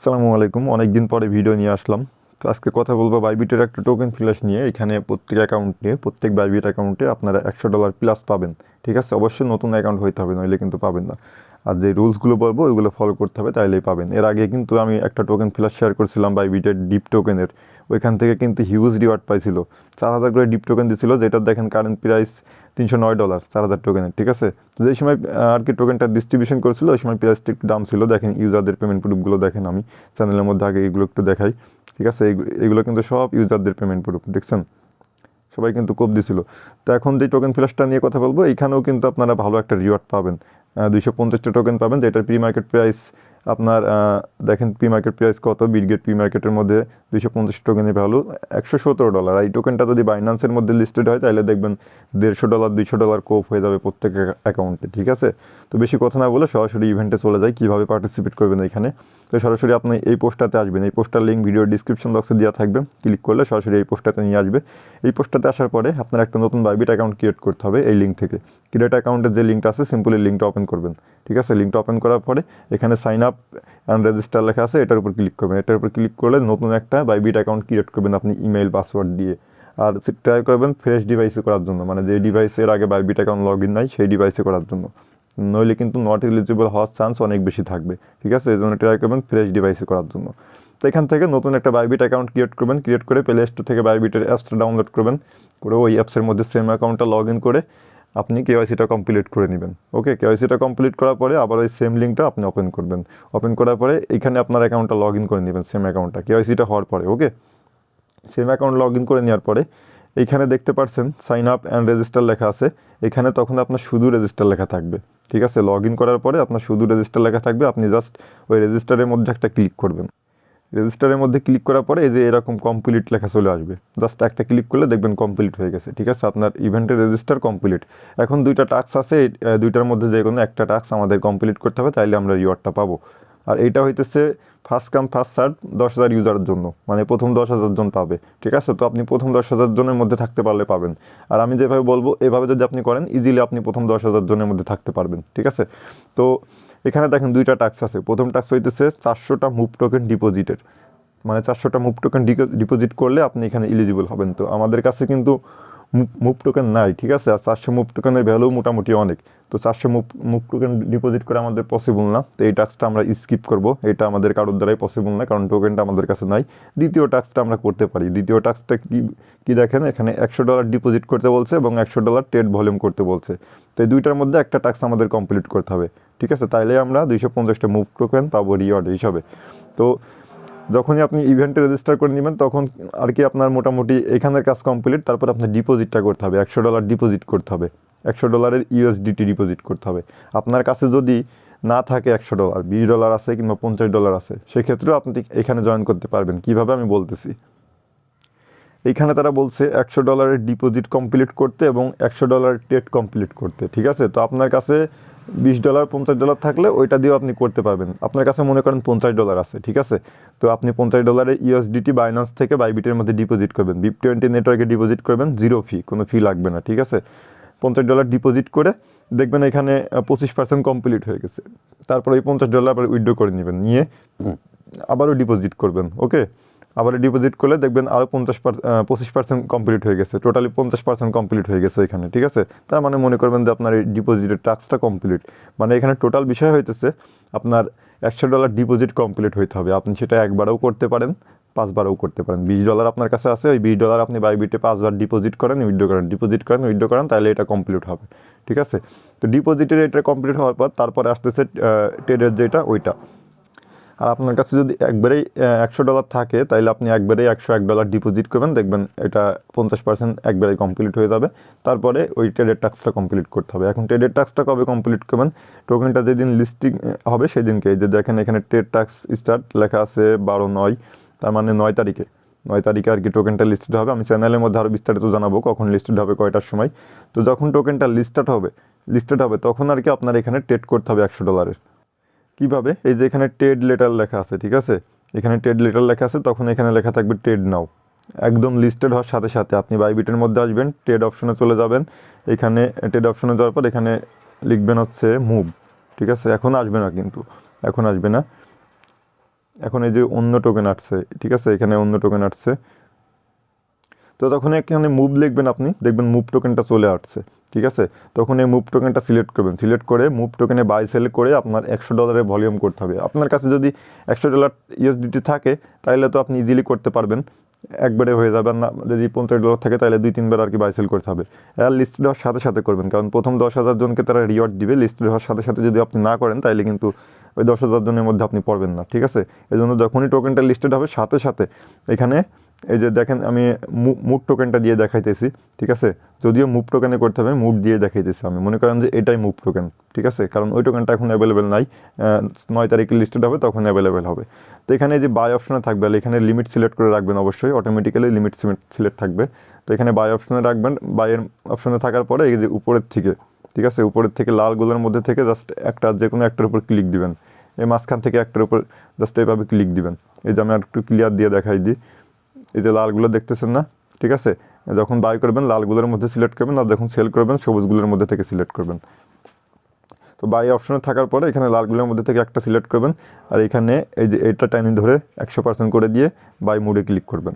আসসালামু আলাইকুম। অনেকদিন পরে ভিডিও নিয়ে আসলাম। তো আজকে কথা বলব বাইবিটের একটা টোকেন ফ্ল্যাশ নিয়ে। এখানে প্রত্যেক অ্যাকাউন্টে প্রত্যেক বাইবিট অ্যাকাউন্টে আপনারা একশো ডলার প্লাস পাবেন। ঠিক আছে? অবশ্যই নতুন অ্যাকাউন্ট হইতে হবে, নইলে কিন্তু পাবেন না। আর যে রুলসগুলো বলব, ওইগুলো ফলো করতে হবে, তাইলেই পাবেন। এর আগে কিন্তু আমি একটা টোকেন ফ্ল্যাশ শেয়ার করছিলাম বাইবিটের ডিপ টোকেনের ওইখান থেকে কিন্তু হিউজ রিওয়ার্ড পাইছিল। চার হাজার করে ডিপ টোকেন দিছিল যেটা দেখেন কারেন্ট প্রাইস তিনশো নয় ডলার, চার হাজার টোকেনের ঠিক আছে? তো যেই সময় আর কি টোকেনটা ডিস্ট্রিবিউশন করেছিল, ওই সময় প্রাইসটা একটু দাম ছিল, দেখেন ইউজারদের পেমেন্ট প্রুফগুলো দেখেন আমি। চ্যানেলের মধ্যে আগে এগুলো একটু দেখাই, ঠিক আছে? এগুলো কিন্তু সব ইউজারদের পেমেন্ট প্রুফ দেখছেন? সবাই কিন্তু কোপ দিছিল। তো এখন যে টোকেন ফ্ল্যাশটা নিয়ে কথা বলব এখানেও কিন্তু আপনারা ভালো একটা রিওয়ার্ড পাবেন। দুইশো পঞ্চাশটা টোকেন পাবেন, যেটার প্রি মার্কেট প্রাইস আপনার দেখেন পি মার্কেট প্রাইস কত বিডগেট পি মার্কেটের মধ্যে দুইশো পঞ্চাশ টোকেনের ভ্যালু একশো সতেরো ডলার এই টোকেনটা যদি বাইন্যান্সের মধ্যে লিস্টেড হয়, তাহলে দেখবেন দেড়শো ডলার দুইশো ডলার কোপ হয়ে যাবে প্রত্যেক অ্যাকাউন্টে ঠিক আছে? তো বেশি কথা না বলে সরাসরি ইভেন্টে চলে যায় কীভাবে পার্টিসিপেট করবেন এখানে। তো সরাসরি আপনি এই পোস্টটাতে আসবেন। এই পোস্টার লিঙ্ক ভিডিও ডিসক্রিপশন বক্সে দেওয়া থাকবে। ক্লিক করলে সরাসরি এই পোস্টটাতে নিয়ে আসবে। এই পোস্টটাতে আসার পরে আপনার একটা নতুন বাইবিট অ্যাকাউন্ট ক্রিয়েট করতে হবে এই লিঙ্ক থেকে। ক্রিয়েট অ্যাকাউন্টের যে লিঙ্কটা আছে সিম্পলি লিঙ্কটা ওপেন করবেন। ঠিক আছে? লিঙ্কটা ওপেন করার পরে এখানে সাইন আপ অ্যান্ড রেজিস্টার লেখা আছে, এটার উপর ক্লিক করবেন। এটার উপর ক্লিক করলে নতুন একটা বাইবিট অ্যাকাউন্ট ক্রিয়েট করবেন আপনি ইমেল পাসওয়ার্ড দিয়ে। আর ট্রাই করবেন ফ্রেশ ডিভাইসে করার জন্য মানে যে ডিভাইসের আগে বাইবিট অ্যাকাউন্ট লগ ইন নাই, সেই ডিভাইসে করার জন্য। নইলে কিন্তু নট এলিজিবল হওয়ার চান্স অনেক বেশি থাকবে, ঠিক আছে? এই জন্য ট্রাই করবেন ফ্রেশ ডিভাইসে করার জন্য। তো এখান থেকে নতুন একটা বাইবিট অ্যাকাউন্ট ক্রিয়েট করবেন। ক্রিয়েট করে প্লে স্টোর থেকে বাইবিটের অ্যাপসটা ডাউনলোড করবেন। করে ওই অ্যাপসের মধ্যে সেম অ্যাকাউন্টটা লগ ইন করে আপনি কেওয়াইসিটা কমপ্লিট করে নেবেন। ওকে কেওয়াইসিটা কমপ্লিট করার পরে আবার ওই সেম লিঙ্কটা আপনি ওপেন করবেন। ওপেন করার পরে এখানে আপনার অ্যাকাউন্টটা লগ ইন করে নেবেন সেম অ্যাকাউন্টটা কেওয়াইসিটা হওয়ার পরে okay same account log in করে নেওয়ার পরে এইখানে দেখতে পাচ্ছেন সাইন আপ অ্যান্ড রেজিস্টার লেখা আছে। এখানে তখন আপনার শুধু রেজিস্টার লেখা থাকবে। ঠিক আছে? লগ ইন করার পরে আপনার শুধু রেজিস্টার লেখা থাকবে। আপনি জাস্ট ওই রেজিস্টারের মধ্যে একটা ক্লিক করবেন। রেজিস্টারের মধ্যে ক্লিক করার পরে এই যে এরকম কমপ্লিট লেখা চলে আসবে। জাস্ট একটা ক্লিক করলে দেখবেন কমপ্লিট হয়ে গেছে, ঠিক আছে? আপনার ইভেন্টের রেজিস্টার কমপ্লিট এখন দুইটা টাস্ক আছে দুইটার মধ্যে যে কোনো একটা টাস্ক আমাদের কমপ্লিট করতে হবে, তাইলে আমরা রিওয়ার্ডটা পাবো। আর এইটা হইতেছে ফার্স্ট কাম ফার্স্ট সার্ভ দশ হাজার ইউজারের জন্য। মানে প্রথম দশ হাজার জন পাবে, ঠিক আছে? তো আপনি প্রথম দশ হাজার জনের মধ্যে থাকতে পারলে পাবেন। আর আমি যেভাবে বলব, এভাবে যদি আপনি করেন ইজিলি আপনি প্রথম দশ হাজার জনের মধ্যে থাকতে পারবেন, ঠিক আছে? তো এখানে দেখেন দুইটা টাস্ক আছে। প্রথম টাস্ক হইতেছে চারশোটা মুভ টোকেন ডিপোজিটের মানে চারশোটা মুভ টোকেন ডিপোজিট করলে আপনি এখানে এলিজিবল হবেন। তো আমাদের কাছে কিন্তু মুভ টোকেন নাই, ঠিক আছে? আর চারশো মুভ টোকেনের ভ্যালু মোটামুটি অনেক। তো চারশো মুভ মুভ টোকেন ডিপোজিট করা আমাদের পসিবল না। তো এই টাস্কটা আমরা স্কিপ করব। এটা আমাদের কারোর দ্বারাই পসিবল না, কারণ টোকেনটা আমাদের কাছে নাই। দ্বিতীয় টাস্কটা আমরা করতে পারি। দ্বিতীয় টাস্কটা কি, কী দেখেন? এখানে একশো ডলার ডিপোজিট করতে বলছে এবং একশো ডলার ট্রেড ভলিউম করতে বলছে। তো এই দুইটার মধ্যে একটা টাস্ক আমাদের কমপ্লিট করতে হবে। ঠিক আছে? তাইলে আমরা দুইশো পঞ্চাশটা মুভ টোকেন পাবো রিওয়ার্ড হিসাবে। তো যখনই আপনি ইভেন্টে রেজিস্টার করে নেবেন, তখন আর কি আপনার মোটামুটি এখানের কাজ কমপ্লিট তারপর আপনার ডিপোজিটটা করতে হবে। একশো ডলার ডিপোজিট করতে হবে। একশো ডলারের ইউএসডিটি ডিপোজিট করতে হবে। আপনার কাছে যদি না থাকে একশো ডলার বিশ ডলার আছে কিংবা পঞ্চাশ ডলার আছে, সেক্ষেত্রেও আপনি এখানে জয়েন করতে পারবেন। কীভাবে আমি বলতেছি? এইখানে তারা বলছে একশো ডলারের ডিপোজিট কমপ্লিট করতে এবং একশো ডলার টেট কমপ্লিট করতে ঠিক আছে? তো আপনার কাছে বিশ ডলার পঞ্চাশ ডলার থাকলে ওইটা দিয়েও আপনি করতে পারবেন। আপনার কাছে মনে করেন পঞ্চাশ ডলার আছে ঠিক আছে? তো আপনি পঞ্চাশ ডলারের ইউএসডিটি বাইন্যান্স থেকে বাইবিটের মধ্যে ডিপোজিট করবেন। বিপ টোয়েন্টি নেটওয়ার্কে ডিপোজিট করবেন জিরো ফি কোনো ফি লাগবে না ঠিক আছে? পঞ্চাশ ডলার ডিপোজিট করে দেখবেন এখানে পঁচিশ পার্সেন্ট কমপ্লিট হয়ে গেছে। তারপর ওই পঞ্চাশ ডলার আবার উইথড্র করে নেবেন নিয়ে আবারও ডিপোজিট করবেন ওকে? আবার ডিপোজিট করলে দেখবেন আরও পঞ্চাশ পঁচিশ পার্সেন্ট কমপ্লিট হয়ে গেছে। টোটালি পঞ্চাশ পার্সেন্ট কমপ্লিট হয়ে গেছে এখানে, ঠিক আছে? তার মানে মনে করবেন যে আপনার এই ডিপোজিটের টাস্কটা কমপ্লিট মানে এখানে টোটাল বিষয় হইতেছে, আপনার একশো ডলার ডিপোজিট কমপ্লিট হইতে হবে। আপনি সেটা একবারও করতে পারেন, পাঁচবারও করতে পারেন। বিশ ডলার আপনার কাছে আছে, ওই বিশ ডলার আপনি বাইবিটে পাঁচবার ডিপোজিট করেন উইথড্র করেন। ডিপোজিট করেন উইথড্র করেন, তাহলে এটা কমপ্লিট হবে, ঠিক আছে? তো ডিপোজিটের এটা কমপ্লিট হওয়ার পর তারপরে আসতেছে ট্রেডের যেটা, ওইটা। আর আপনার কাছে যদি একবারেই একশো ডলার থাকে তাহলে আপনি একবারেই একশো এক ডলার ডিপোজিট করবেন। দেখবেন এটা পঞ্চাশ পার্সেন্ট একবারেই কমপ্লিট হয়ে যাবে। তারপরে ওই ট্রেডের টাস্কটা কমপ্লিট করতে হবে। এখন ট্রেডের টাস্কটা কবে কমপ্লিট করবেন? টোকেনটা যেদিন লিস্টিং হবে সেদিনকে। যে দেখেন এখানে ট্রেড টাস্ক স্টার্ট লেখা আছে বারো নয়, তার মানে নয় তারিখে। নয় তারিখে আর কি টোকেনটা লিস্টেড হবে। আমি চ্যানেলের মধ্যে আরও বিস্তারিত জানাব কখন লিস্টেড হবে কয়টার সময়। তো যখন টোকেনটা লিস্টেড হবে লিস্টেড হবে, তখন আর কি আপনার এখানে ট্রেড করতে হবে একশো ডলারের কীভাবে? এই যে এখানে ট্রেড লেটার লেখা আছে, ঠিক আছে? এখানে ট্রেড লেটার লেখা আছে, তখন এখানে লেখা থাকবে ট্রেড নাও একদম লিস্টেড হওয়ার সাথে সাথে আপনি বাইবিটের মধ্যে আসবেন ট্রেড অপশনে চলে যাবেন। এখানে টেড অপশনে যাওয়ার পর এখানে লিখবেন হচ্ছে মুভ ঠিক আছে? এখন আসবে না কিন্তু, এখন আসবে না। এখন এই যে অন্য টোকেন আসছে, ঠিক আছে? এখানে অন্য টোকেন আসছে। তো তখন এখানে মুভ লিখবেন আপনি, দেখবেন মুভ টোকেনটা চলে আসছে। ঠিক আছে? তখন এই মুভ টোকেনটা সিলেক্ট করবেন। সিলেক্ট করে মুভ টোকেনে বাই সেল করে আপনার একশো ডলারের ভলিউম করতে হবে। আপনার কাছে যদি একশো ডলার ইউএসডিটি থাকে তাহলে তো আপনি ইজিলি করতে পারবেন। একবারে হয়ে যাবে না, যদি পঞ্চাশ ডলার থাকে তাহলে দুই, তিনবার আর কি বাই সেল করতে হবে। আর লিস্টেড হওয়ার সাথে সাথে করবেন, কারণ প্রথম দশ হাজার জনকে তারা রিওয়ার্ড দিবে। লিস্টেড হওয়ার সাথে সাথে যদি আপনি না করেন তাহলে কিন্তু ওই দশ হাজার জনের মধ্যে আপনি পড়বেন না, ঠিক আছে? এই জন্য যখনই টোকেনটা লিস্টেড হবে, সাথে সাথে এখানে এই যে দেখেন, আমি মুভ টোকেনটা দিয়ে দেখাইতেছি, ঠিক আছে? যদিও মুভ টোকেনে করতে হবে, মুভ দিয়ে দেখাইতেছি আমি। মনে করেন যে এটাই মুভ টোকেন ঠিক আছে? কারণ ওই টোকেনটা এখন অ্যাভেলেবেল নাই। নয় তারিখে লিস্টেড হবে, তখন অ্যাভেলেবেল হবে। তো এখানে যে বাই অপশনে থাকবে এখানে লিমিট সিলেক্ট করে রাখবেন অবশ্যই। অটোমেটিক্যালি লিমিট সিলেক্ট থাকবে। তো এখানে বাই অপশনে রাখবেন। বাইয়ের অপশনে থাকার পরে এই যে উপরের থেকে, ঠিক আছে? উপরের থেকে লালগুলোর মধ্যে থেকে জাস্ট একটা যে কোনো একটার উপর ক্লিক দিবেন। এই মাঝখান থেকে একটার উপর জাস্ট এইভাবে ক্লিক দিবেন। এই যে আমি আর একটু ক্লিয়ার দিয়ে দেখাই দিই। এই যে লালগুলো দেখতেছেন না? ঠিক আছে? যখন বাই করবেন, লালগুলোর মধ্যে সিলেক্ট করবেন, আর যখন সেল করবেন, সবুজগুলোর মধ্যে থেকে সিলেক্ট করবেন। তো বাই অপশনে থাকার পরে এখানে লালগুলোর মধ্যে থেকে একটা সিলেক্ট করবেন, আর এখানে এই যে এটা টাইনি ধরে একশো পার্সেন্ট করে দিয়ে বাই মুডে ক্লিক করবেন।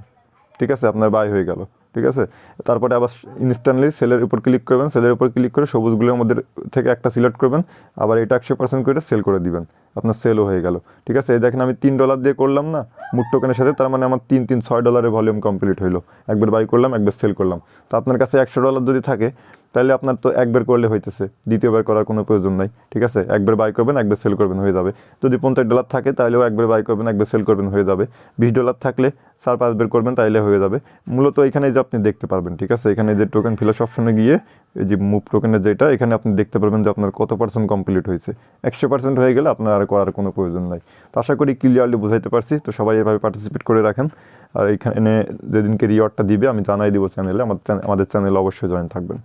ঠিক আছে? আপনার বাই হয়ে গেল। ঠিক আছে? তারপরে আবার ইনস্ট্যান্টলি সেলের উপর ক্লিক করবেন। সেলের উপর ক্লিক করে সবুজগুলোর মধ্যে থেকে একটা সিলেক্ট করবেন। আবার এটা একশো পার্সেন্ট করে সেল করে দিবেন। আপনার সেলও হয়ে গেল। ঠিক আছে? এই দেখেন আমি তিন ডলার দিয়ে করলাম না? মুট টোকেনের সাথে তার মানে আমার তিন তিন, ছয় ডলারের ভলিউম কমপ্লিট হইল। একবার বাই করলাম, একবার সেল করলাম। তো আপনার কাছে একশো ডলার যদি থাকে তাহলে আপনার তো একবার করলে হইতেছে, দ্বিতীয়বার করার কোনো প্রয়োজন নাই, ঠিক আছে? একবার বাই করবেন, একবার সেল করবেন, হয়ে যাবে। যদি পঞ্চাশ ডলার থাকে তাহলেও একবার বাই করবেন, একবার সেল করবেন, হয়ে যাবে। বিশ ডলার থাকলে চার পাঁচ বের করবেন, তাইলে হয়ে যাবে। মূলত এখানে যে আপনি দেখতে পারবেন, ঠিক আছে? এখানে যে টোকেন ফিলাস অপশনে গিয়ে, এই যে মুভ টোকেনের যেটা, এখানে আপনি দেখতে পারবেন যে আপনার কত পার্সেন্ট কমপ্লিট হয়েছে। একশো পার্সেন্ট হয়ে গেলে আপনার আর করার কোনো প্রয়োজন নাই। তো আশা করি ক্লিয়ারলি বুঝাইতে পারছি। তো সবাই এভাবে পার্টিসিপেট করে রাখেন। আর এখানে যেদিনকে রিওয়ার্ডটা দিবে, আমি জানাই দিব চ্যানেলে চ্যানেল- আমাদের চ্যানেলে অবশ্যই জয়েন থাকবেন।